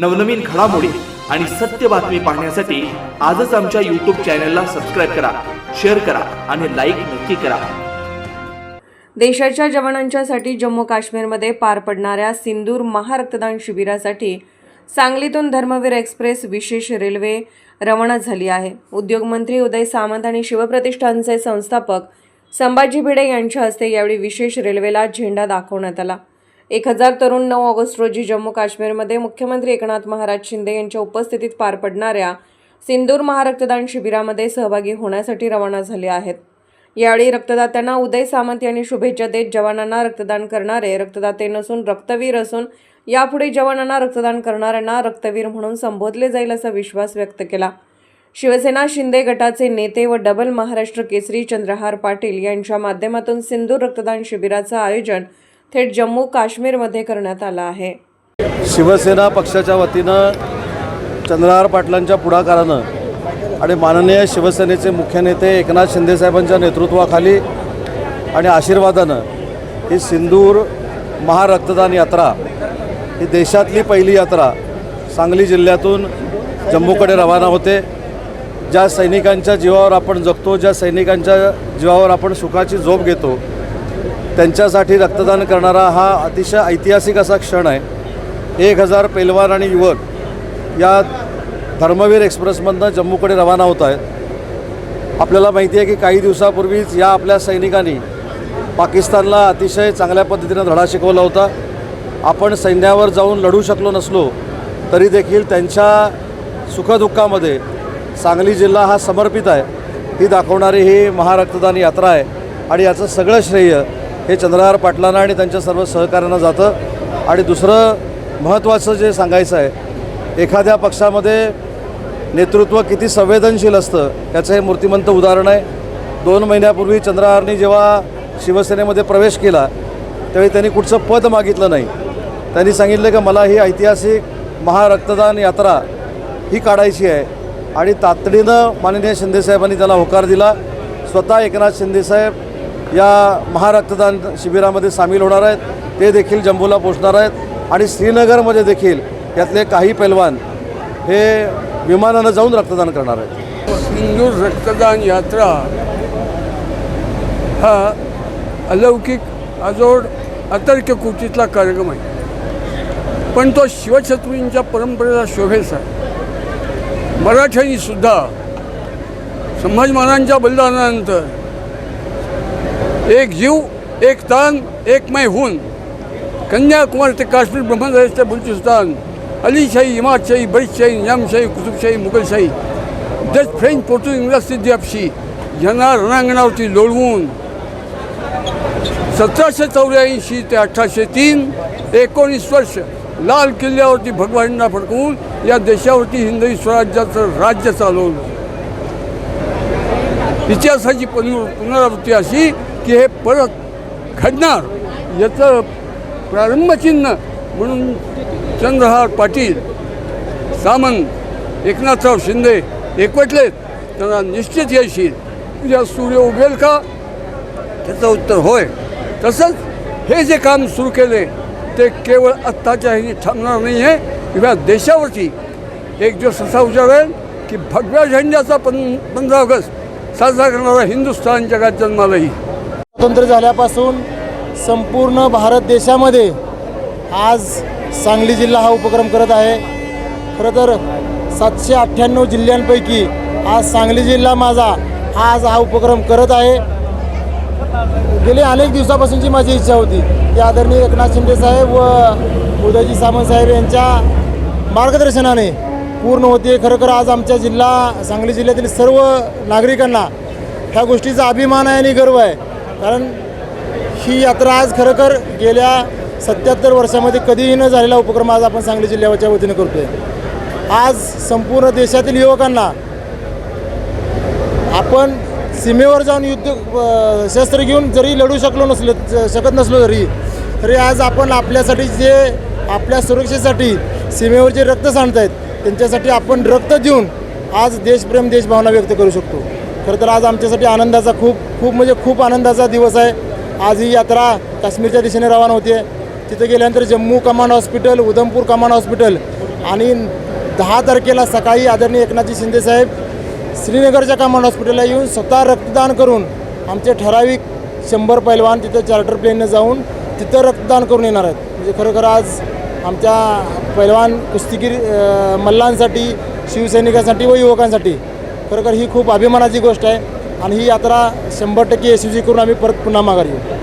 नवनवीन घडामोडी आणि सत्य बातमी पाहण्यासाठी आजच आमच्या यूट्यूब चॅनलला सबस्क्राईब करा शेअर करा आणि लाईक नक्की करा. देशाच्या जवानांच्यासाठी जम्मू काश्मीरमध्ये पार पडणाऱ्या सिंदूर महारक्तदान शिबिरासाठी सांगलीतून धर्मवीर एक्सप्रेस विशेष रेल्वे रवाना झाली आहे. उद्योगमंत्री उदय सामंत आणि शिवप्रतिष्ठानचे संस्थापक संभाजी भिडे यांच्या हस्ते यावेळी विशेष रेल्वेला झेंडा दाखवण्यात आला. एक हजार तरुण नऊ ऑगस्ट रोजी जम्मू काश्मीरमध्ये मुख्यमंत्री एकनाथ महाराज शिंदे यांच्या उपस्थितीत पार पडणाऱ्या सिंदूर महारक्तदान शिबिरामध्ये सहभागी होण्यासाठी रवाना झाले आहेत. यावेळी रक्तदात्यांना उदय सामंत यांनी शुभेच्छा देत जवानांना रक्तदान करणारे रक्तदाते नसून रक्तवीर असून यापुढे जवानांना रक्तदान करणाऱ्यांना रक्तवीर म्हणून संबोधले जाईल असा विश्वास व्यक्त केला. शिवसेना शिंदे गटाचे नेते व डबल महाराष्ट्र केसरी चंद्रहार पाटील यांच्या माध्यमातून सिंधूर रक्तदान शिबिराचं आयोजन थेट जम्मू काश्मीरमध्ये करण्यात आला आहे. शिवसेना पक्षाच्या वतीनं चंद्रहार पाटलांच्या पुढाकारानं आणि माननीय शिवसेनेचे मुख्य नेते एकनाथ शिंदेसाहेबांच्या नेतृत्वाखाली आणि आशीर्वादानं ही सिंदूर महारक्तदान यात्रा ही देशातली पहिली यात्रा सांगली जिल्ह्यातून जम्मूकडे रवाना होते. ज्या सैनिकांच्या जीवावर आपण जगतो ज्या सैनिकांच्या जीवावर आपण सुखाची झोप घेतो त्यांच्यासाठी रक्तदान करणारा हा अतिशय ऐतिहासिक असा क्षण आहे. एक हजार पैलवान आणि युवक या धर्मवीर एक्सप्रेसमधनं जम्मूकडे रवाना होत आहेत. आपल्याला माहिती आहे की काही दिवसापूर्वीच या आपल्या सैनिकांनी पाकिस्तानला अतिशय चांगल्या पद्धतीनं धडा शिकवला होता. आपण सैन्यावर जाऊन लढू शकलो नसलो तरी देखील त्यांच्या सुखदुःखामध्ये सांगली जिल्हा हा समर्पित आहे. ही दाखवणारी ही महारक्तदान यात्रा आहे आणि याचं सगळं श्रेय हे चंद्रहार पाटलांना आणि त्यांच्या सर्व सहकाऱ्यांना जातं. आणि दुसरं महत्त्वाचं जे सांगायचं आहे एखाद्या पक्षामध्ये नेतृत्व किती संवेदनशील असतं याचं हे मूर्तिमंत उदाहरण आहे. दोन महिन्यापूर्वी चंद्रहारनी जेव्हा शिवसेनेमध्ये प्रवेश केला त्यावेळी त्यांनी कुठचं पद मागितलं नाही. त्यांनी सांगितलं की मला ही ऐतिहासिक महारक्तदान यात्रा ही काढायची आहे. आणि तातडीनं माननीय शिंदेसाहेबांनी त्याला होकार दिला. स्वतः एकनाथ शिंदेसाहेब या महारक्तदान शिबिरामध्ये सामील होणार आहेत. ते देखील जम्बूला पोचणार आहेत. आणि श्रीनगरमध्ये देखील यातले काही पैलवान हे विमानानं जाऊन रक्तदान करणार आहेत. सिंधूर रक्तदान यात्रा हा अलौकिक अजोड अतर्क्य कुटीतला कार्यक्रम आहे. पण तो शिवछत्रींच्या परंपरेला शोभेस आहे मराठ्यांनीसुद्धा संभाजी महाराजांच्या बलिदानानंतर एक जीव एक तान एकमय होऊन कन्याकुमारी ते काश्मीर ब्रह्मदेशचे Balochistan Alishahi Imadshahi बरीचशाही Nizamshahi Qutubshahi Mughalshahi. Dutch French Portuguese इंग्रज सिद्धी आपशी यांना रणांगणावरती लोळवून. सतराशे चौऱ्याऐंशी ते अठराशे तीन एकोणीस वर्ष लाल किल्ल्यावरती भगवांना फडकवून या देशावरती हिंदवी स्वराज्याचं राज्य चालवलं. इतिहासाची पुनरावृत्ती अशी की हे परत घडणार याचं प्रारंभचिन्ह म्हणून चंद्रहार पाटील सामंत एकनाथराव शिंदे एकवटलेत. त्यांना निश्चित यश येईल उद्या सूर्य उभेल का? त्याचं उत्तर होय. तसंच हे जे काम सुरू केले ते केवळ आत्ताच्या ह्यानी थांबणार नाही आहे किंवा देशावरती एक दिवस असा उजावेल की भगव्या झेंड्याचा पं पंधरा ऑगस्ट साजरा करणारा हिंदुस्थान जगात जन्माला येईल स्वतंत्र झाल्यापासून संपूर्ण भारत देशामध्ये आज सांगली जिल्हा हा उपक्रम करत आहे. खरं तर सातशे अठ्ठ्याण्णव जिल्ह्यांपैकी आज सांगली जिल्हा माझा आज हा उपक्रम करत आहे. गेले अनेक दिवसापासूनची माझी इच्छा होती. की आदरणीय एकनाथ शिंदे साहेब व उदयजी सामंत साहेब यांच्या मार्गदर्शनाने पूर्ण होते. खरोखर आज आमच्या जिल्हा सांगली जिल्ह्यातील सर्व नागरिकांना ह्या गोष्टीचा अभिमान आहे आणि गर्व आहे. कारण ही यात्रा आज खरोखर गेल्या सत्याहत्तर वर्षामध्ये कधीही न झालेला उपक्रम आज आपण सांगली जिल्ह्याच्या वतीने करतोय. आज संपूर्ण देशातील युवकांना आपण सीमेवर जाऊन युद्ध शस्त्र घेऊन जरी लढू शकलो नसलो शकत नसलो जरी तरी आज आपण आपल्यासाठी जे आपल्या सुरक्षेसाठी सीमेवर जे रक्त सांडत आहेत त्यांच्यासाठी आपण रक्त देऊन आज देशप्रेम देशभावना व्यक्त करू शकतो. खरं तर आज आमच्यासाठी आनंदाचा खूप खूप म्हणजे खूप आनंदाचा दिवस आहे. आज ही यात्रा काश्मीरच्या दिशेने रवाना होते तिथे गेल्यानंतर Jammu command hospital Udhampur command hospital आणि दहा तारखेला सकाळी आदरणीय एकनाथजी शिंदेसाहेब श्रीनगरच्या कमांड हॉस्पिटलला येऊन स्वतः रक्तदान करून आमचे ठराविक शंभर पैलवान तिथं चार्टर प्लेननं जाऊन तिथं रक्तदान करून येणार आहेत. म्हणजे खरोखर आज आमच्या पैलवान कुस्तीगीर मल्लांसाठी शिवसैनिकांसाठी व युवकांसाठी खरोखर ही खूप अभिमानाची गोष्ट आहे आणि ही यात्रा शंभर टक्के यशस्वी करून आम्ही परत पुन्हा माघार येऊ.